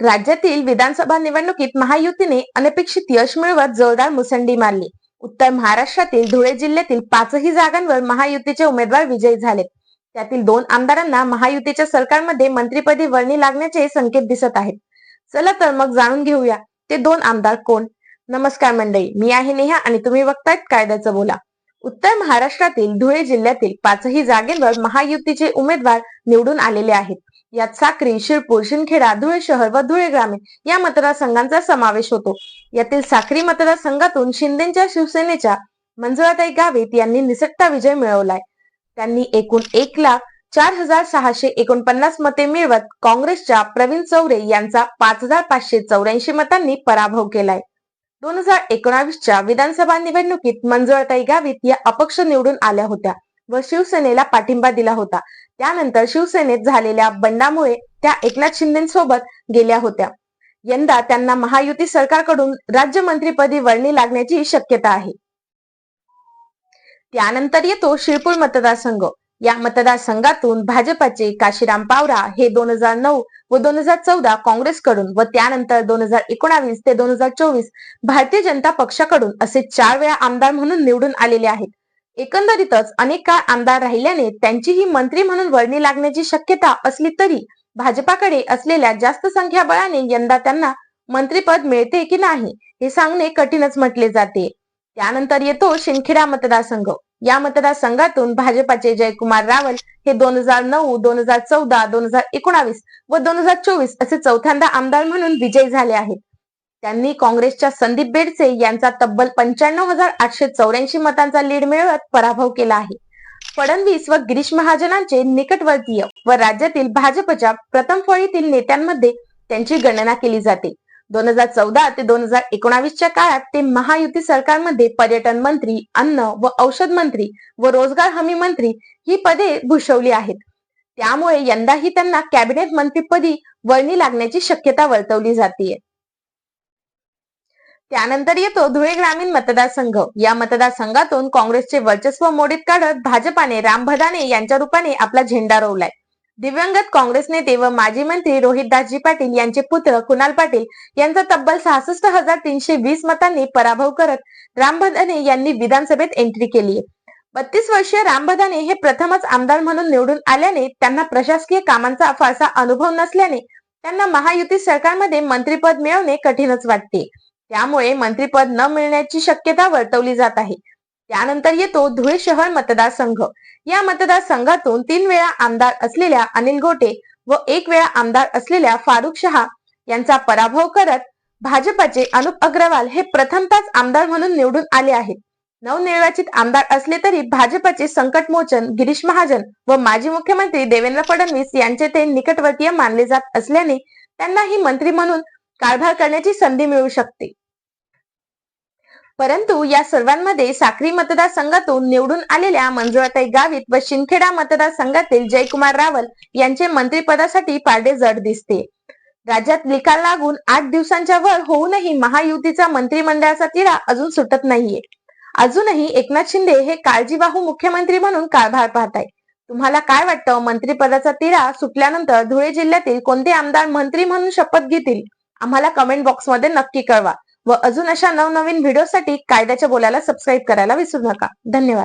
राज्यातील विधानसभा निवडणुकीत महायुतीने अनपेक्षित यश मिळवत जोरदार मुसंडी मारली. उत्तर महाराष्ट्रातील धुळे जिल्ह्यातील पाचही जागांवर महायुतीचे उमेदवार विजयी झालेत. त्यातील दोन आमदारांना महायुतीच्या सरकारमध्ये मंत्रीपदी वर्णी लागण्याचे संकेत दिसत आहेत. चला तर मग जाणून घेऊया ते दोन आमदार कोण? नमस्कार मंडळी मी आहे नेहा आणि तुम्ही बघतायत कायद्याचं बोला. उत्तर महाराष्ट्रातील धुळे जिल्ह्यातील पाचही जागेवर महायुतीचे उमेदवार निवडून आलेले आहेत. यात साक्री शिरपूर शिंदखेडा धुळे शहर व धुळे ग्रामीण या मतदारसंघांचा समावेश होतो. यातील साक्री मतदारसंघातून शिंदेच्या शिवसेनेच्या मंजुळाताई गावित यांनी निसटता विजय मिळवलाय. त्यांनी एकूण एक लाख चार हजार सहाशे एकोणपन्नास मते मिळवत काँग्रेसच्या प्रवीण चौरे यांचा पाच हजार पाचशे चौऱ्याऐंशी मतांनी पराभव केलाय. दोन हजार एकोणावीसच्या विधानसभा निवडणुकीत मंजुळाताई गावित या अपक्ष निवडून आल्या होत्या. व शिवसेनेला पाठिंबा दिला होता. त्यानंतर शिवसेनेत झालेल्या बंडामुळे त्या एकनाथ शिंदेसोबत गेल्या होत्या. यंदा त्यांना महायुती सरकारकडून राज्यमंत्रीपदी वर्णी लागण्याची शक्यता आहे. त्यानंतर येतो शिरपूर मतदारसंघ. या मतदारसंघातून भाजपाचे काशीराम पावरा हे दोन हजार नऊ व दोन हजार चौदा काँग्रेसकडून व त्यानंतर दोन हजार एकोणावीस ते दोन हजार चोवीस भारतीय जनता पक्षाकडून असे चार वेळा आमदार म्हणून निवडून आलेले आहेत. एकंदरीतच अनेक काळ आमदार राहिल्याने त्यांचीही मंत्री म्हणून वर्णी लागण्याची शक्यता असली तरी भाजपाकडे असलेल्या जास्त संख्याबळाने यंदा त्यांना मंत्रीपद मिळते की नाही हे सांगणे कठीणच म्हटले जाते. त्यानंतर येतो शिंदखेडा मतदारसंघ. या मतदारसंघातून भाजपाचे जयकुमार रावल हे दोन हजार नऊ दोन हजार चौदा दोन हजार एकोणावीस व दोन हजार चोवीस असे चौथ्यांदा आमदार म्हणून विजयी झाले आहेत. त्यांनी काँग्रेसच्या संदीप बेडसे यांचा तब्बल पंच्याण्णव हजार आठशे चौऱ्याऐंशी मतांचा लीड मिळवत पराभव केला आहे. फडणवीस व गिरीश महाजनांचे निकटवर्तीय व राज्यातील भाजपच्या प्रथम फळीतील नेत्यांमध्ये त्यांची गणना केली जाते. दोन हजार चौदा ते दोन हजार एकोणावीसच्या काळात ते महायुती सरकारमध्ये पर्यटन मंत्री अन्न व औषध मंत्री व रोजगार हमी मंत्री ही पदे भूषवली आहेत. त्यामुळे यंदाही त्यांना कॅबिनेट मंत्रीपदी वर्णी लागण्याची शक्यता वर्तवली जाते त्यानंतर येतो धुळे ग्रामीण मतदारसंघ. या मतदारसंघातून काँग्रेसचे वर्चस्व मोडीत काढत भाजपाने राम भदाने यांच्या रूपाने आपला झेंडा रोवलाय. दिव्यांगत काँग्रेस नेते व माजी मंत्री रोहितदासजी पाटील यांचे पुत्र कुणाल पाटील यांचा तब्बल सहासष्ट हजार तीनशे वीस मतांनी पराभव करत राम भदाने यांनी विधानसभेत एंट्री केली बत्तीस वर्षीय राम भदाने हे प्रथमच आमदार म्हणून निवडून आल्याने त्यांना प्रशासकीय कामांचा फारसा अनुभव नसल्याने त्यांना महायुती सरकारमध्ये मंत्रीपद मिळवणे कठीणच वाटते. त्यामुळे मंत्रीपद न मिळण्याची शक्यता वर्तवली जात आहे. त्यानंतर येतो धुळे शहर मतदारसंघ. या मतदारसंघातून तीन वेळा आमदार असलेल्या अनिल गोटे व एक वेळा आमदार असलेल्या फारुख शहा यांचा पराभव करत भाजपाचे अनुप अग्रवाल हे प्रथमताच आमदार म्हणून निवडून आले आहेत. नवनिर्वाचित आमदार असले तरी भाजपाचे संकटमोचन गिरीश महाजन व माजी मुख्यमंत्री देवेंद्र फडणवीस यांचे ते निकटवर्तीय मानले जात असल्याने त्यांना ही मंत्री म्हणून कारभार करण्याची संधी मिळू शकते. परंतु या सर्वांमध्ये साक्री मतदारसंघातून निवडून आलेल्या मंजुळाताई गावित व शिंदखेडा मतदारसंघातील जयकुमार रावल यांचे मंत्रिपदासाठी पारडे जड दिसते. राज्यात निकाल लागून आठ दिवसांच्या वर होऊनही महायुतीचा मंत्रिमंडळाचा तिढा अजून सुटत नाहीये. अजूनही एकनाथ शिंदे हे काळजीवाहू मुख्यमंत्री म्हणून कारभार पाहताय. तुम्हाला काय वाटतं? मंत्रिपदाचा तिढा सुटल्यानंतर धुळे जिल्ह्यातील कोणते आमदार मंत्री म्हणून शपथ घेतील? आम्हाला कमेंट बॉक्समध्ये नक्की कळवा. व अजून अशा नवनवीन व्हिडिओसाठी कायद्याच्या बोलायला सबस्क्राईब करायला विसरू नका. धन्यवाद.